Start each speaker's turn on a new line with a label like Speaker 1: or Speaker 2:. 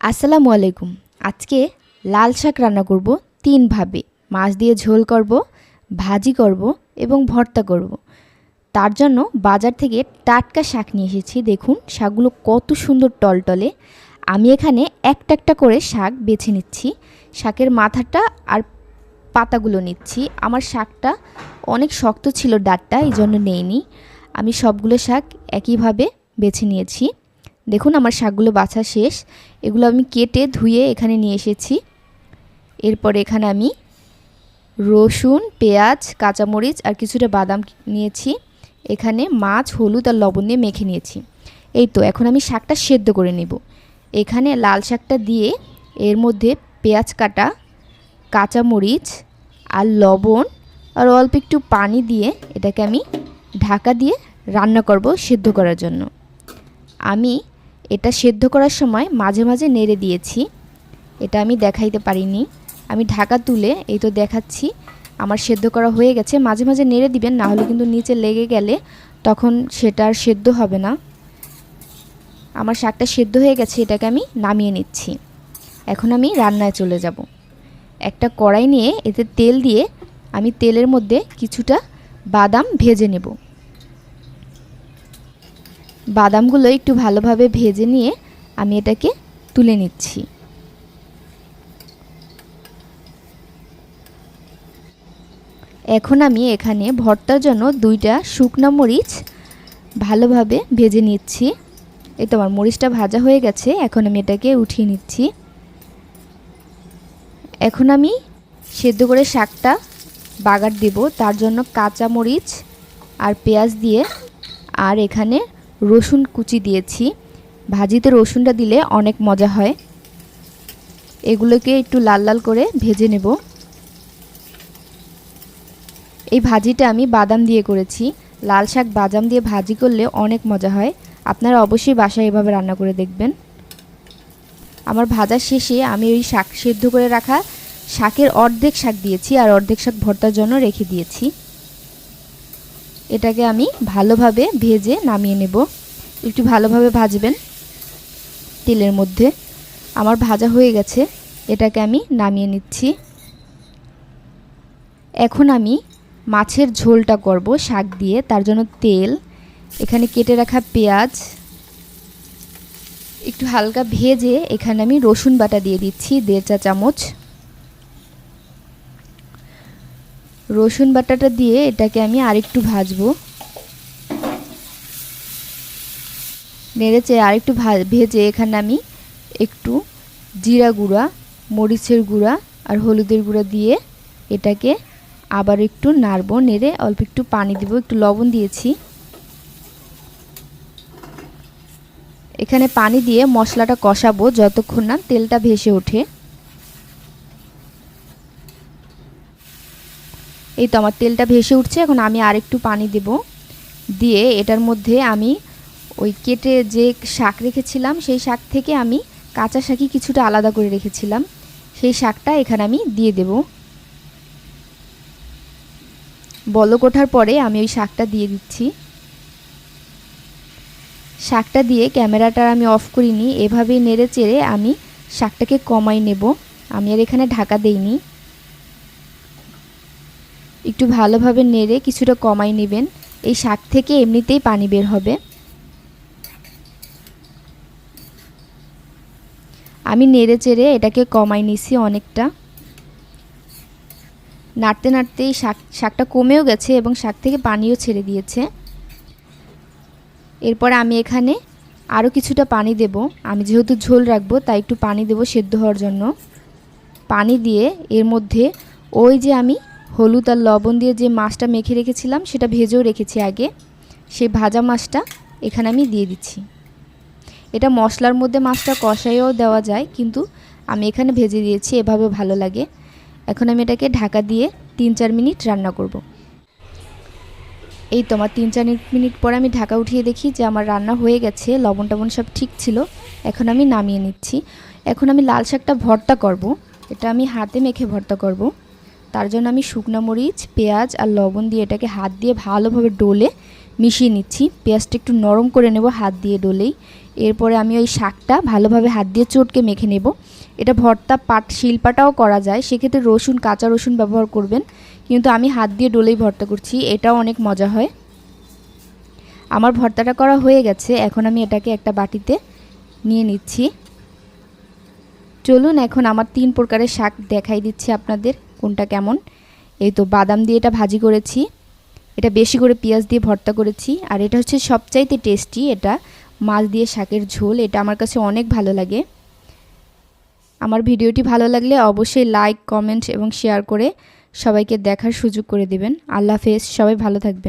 Speaker 1: আসসালামু আলাইকুম। আজকে লাল শাক রান্না করব তিনভাবে মাছ দিয়ে ঝোল করব, ভাজি করব এবং ভর্তা করব। তার জন্য বাজার থেকে টাটকা শাক নিয়ে এসেছি। দেখুন, শাকগুলো কত সুন্দর টলটলে। আমি এখানে একটা একটা করে শাক বেছে নিচ্ছি। শাকের মাথাটা আর পাতাগুলো নিচ্ছি। আমার শাকটা অনেক শক্ত ছিল ডাটটা, এই জন্য নেইনি। আমি সবগুলো শাক একইভাবে বেছে নিয়েছি। দেখুন আমার শাকগুলো বাছা শেষ। এগুলো আমি কেটে ধুয়ে এখানে নিয়ে এসেছি। এরপর এখানে আমি রসুন, পেঁয়াজ, কাঁচামরিচ আর কিছুটা বাদাম নিয়েছি। এখানে মাছ, হলুদ আর লবণ দিয়ে মেখে নিয়েছি। এই তো, এখন আমি শাকটা সেদ্ধ করে নেব। এখানে লাল শাকটা দিয়ে এর মধ্যে পেঁয়াজ কাটা, কাঁচামরিচ আর লবণ আর অল্প একটু পানি দিয়ে এটাকে আমি ঢাকা দিয়ে রান্না করব সেদ্ধ করার জন্য। আমি এটা সেদ্ধ করার সময় মাঝে মাঝে নেড়ে দিয়েছি। এটা আমি দেখাইতে পারিনি। আমি ঢাকা তুলে এই তো দেখাচ্ছি। আমার সেদ্ধ করা হয়ে গেছে। মাঝে মাঝে নেড়ে দিবেন, না হলে কিন্তু নিচে লেগে গেলে তখন সেটা আর সেদ্ধ হবে না। আমার শাকটা সেদ্ধ হয়ে গেছে, এটাকে আমি নামিয়ে নিচ্ছি। এখন আমি রান্নায় চলে যাব। একটা কড়াই নিয়ে এতে তেল দিয়ে আমি তেলের মধ্যে কিছুটা বাদাম ভেজে নেব। বাদামগুলো একটু ভালোভাবে ভেজে নিয়ে আমি এটাকে তুলে নিচ্ছি। এখন আমি এখানে ভর্তার জন্য দুইটা শুকনো মরিচ ভালোভাবে ভেজে নিচ্ছি। এই তো আমার মরিচটা ভাজা হয়ে গেছে, এখন আমি এটাকে উঠিয়ে নিচ্ছি। এখন আমি সেদ্ধ করে শাকটা বাগার দেব, তার জন্য কাঁচা মরিচ আর পেঁয়াজ দিয়ে, আর এখানে রসুন কুচি দিয়েছি। ভাজিতে রসুনটা দিলে অনেক মজা হয়। এগুলোকে একটু লাল লাল করে ভেজে নেব। এই ভাজিটা আমি বাদাম দিয়ে করেছি। লাল শাক বাদাম দিয়ে ভাজি করলে অনেক মজা হয়। আপনারা অবশ্যই বাসায় এভাবে রান্না করে দেখবেন। আমার ভাজা শেষে আমি ওই শাক সেদ্ধ করে রাখা শাকের অর্ধেক শাক দিয়েছি আর অর্ধেক শাক ভর্তার জন্য রেখে দিয়েছি। এটাকে আমি ভালোভাবে ভেজে নামিয়ে নেব। একটু ভালোভাবে ভাজবেন তেলের মধ্যে। আমার ভাজা হয়ে গেছে, এটাকে আমি নামিয়ে নিচ্ছি। এখন আমি মাছের ঝোলটা করব শাক দিয়ে, তার জন্য তেল, এখানে কেটে রাখা পেঁয়াজ। একটু হালকা ভেজে এখানে আমি রসুন বাটা দিয়ে দিচ্ছি, দেড় চা চামচ। রসুন বাটাটা দিয়ে এটাকে আমি আরেকটু ভাজবো। নেড়েচে আরেকটু ভেজে এখানে আমি একটু জিরা গুঁড়া, মরিচের গুঁড়া আর হলুদের গুঁড়া দিয়ে এটাকে আবার একটু নাড়বো, নেড়ে অল্প একটু পানি দেবো, একটু লবণ দিয়েছি। এখানে পানি দিয়ে মশলাটা কষাবো যতক্ষণ না তেলটা ভেসে ওঠে। এই তো আমার তেলটা ভেসে উঠছে, এখন আমি আরেকটু পানি দেব। দিয়ে এটার মধ্যে আমি ওই কেটে যে শাক রেখেছিলাম, সেই শাক থেকে আমি কাঁচা শাকই কিছুটা আলাদা করে রেখেছিলাম। সেই শাকটা এখানে আমি দিয়ে দেব। বলক ওঠার পরে আমি ওই শাকটা দিয়ে দিচ্ছি। শাকটা দিয়ে ক্যামেরাটা আমি অফ করিনি এভাবেই নেড়ে চেড়ে আমি শাকটাকে কমাই নেব। আমি আর এখানে ঢাকা দেইনি। একটু ভালোভাবে নেড়ে কিছুটা কমাই নেবেন। এই শাক থেকে এমনিতেই পানি বের হবে। আমি নেড়ে চেড়ে এটাকে কমাই নিছি অনেকটা। নাড়তে নাড়তেই শাক, শাকটা কমেও গেছে এবং শাক থেকে পানিও ছেড়ে দিয়েছে। এরপর আমি এখানে আরও কিছুটা পানি দেব। আমি যেহেতু ঝোল রাখব, তাই একটু পানি দেব সেদ্ধ হওয়ার জন্য। পানি দিয়ে এর মধ্যে ওই যে আমি হলুদ আর লবণ দিয়ে যে মাছটা মেখে রেখেছিলাম, সেটা ভেজেও রেখেছি আগে সেই ভাজা মাছটা এখানে আমি দিয়ে দিচ্ছি এটা মশলার মধ্যে মাছটা কষাইও দেওয়া যায়, কিন্তু আমি এখানে ভেজে দিয়েছি, এভাবে ভালো লাগে এখন আমি এটাকে ঢাকা দিয়ে তিন চার মিনিট রান্না করব। এই তো আমার তিন চার মিনিট পর আমি ঢাকা উঠিয়ে দেখি যে আমার রান্না হয়ে গেছে, লবণ টবণ সব ঠিক ছিল এখন আমি নামিয়ে নিচ্ছি এখন আমি লাল শাকটা ভর্তা করব। এটা আমি হাতে মেখে ভর্তা করব। তার জন্য আমি শুকনো মরিচ, পেঁয়াজ আর লবণ দিয়ে এটাকে হাত দিয়ে ভালোভাবে ডলে মিশিয়ে নিচ্ছি। পেঁয়াজটা একটু নরম করে নেব হাত দিয়ে ডলেই। এরপরে আমি ওই শাকটা ভালোভাবে হাত দিয়ে চটকে মেখে নেব। এটা ভর্তা পাট, শিল্পাটাও করা যায়, সেক্ষেত্রে রসুন, কাঁচা রসুন ব্যবহার করবেন। কিন্তু আমি হাত দিয়ে ডলেই ভর্তা করছি, এটাও অনেক মজা হয়। আমার ভর্তাটা করা হয়ে গেছে, এখন আমি এটাকে একটা বাটিতে নিয়ে নিচ্ছি। চলুন এখন আমার তিন প্রকারের শাক দেখাই দিচ্ছি আপনাদের। কোনটা কেমন? এই তো বাদাম দিয়ে এটা ভাজি করেছি। এটা বেশি করে পেঁয়াজ দিয়ে ভর্তা করেছি। আর এটা হচ্ছে সবচাইতে টেস্টি, এটা মাছ দিয়ে শাকের ঝোল, এটা আমার কাছে অনেক ভালো লাগে। আমার ভিডিওটি ভালো লাগলে অবশ্যই লাইক, কমেন্ট এবং শেয়ার করে সবাইকে দেখার সুযোগ করে দেবেন। আল্লাহ হাফেজ, সবাই ভালো থাকবেন।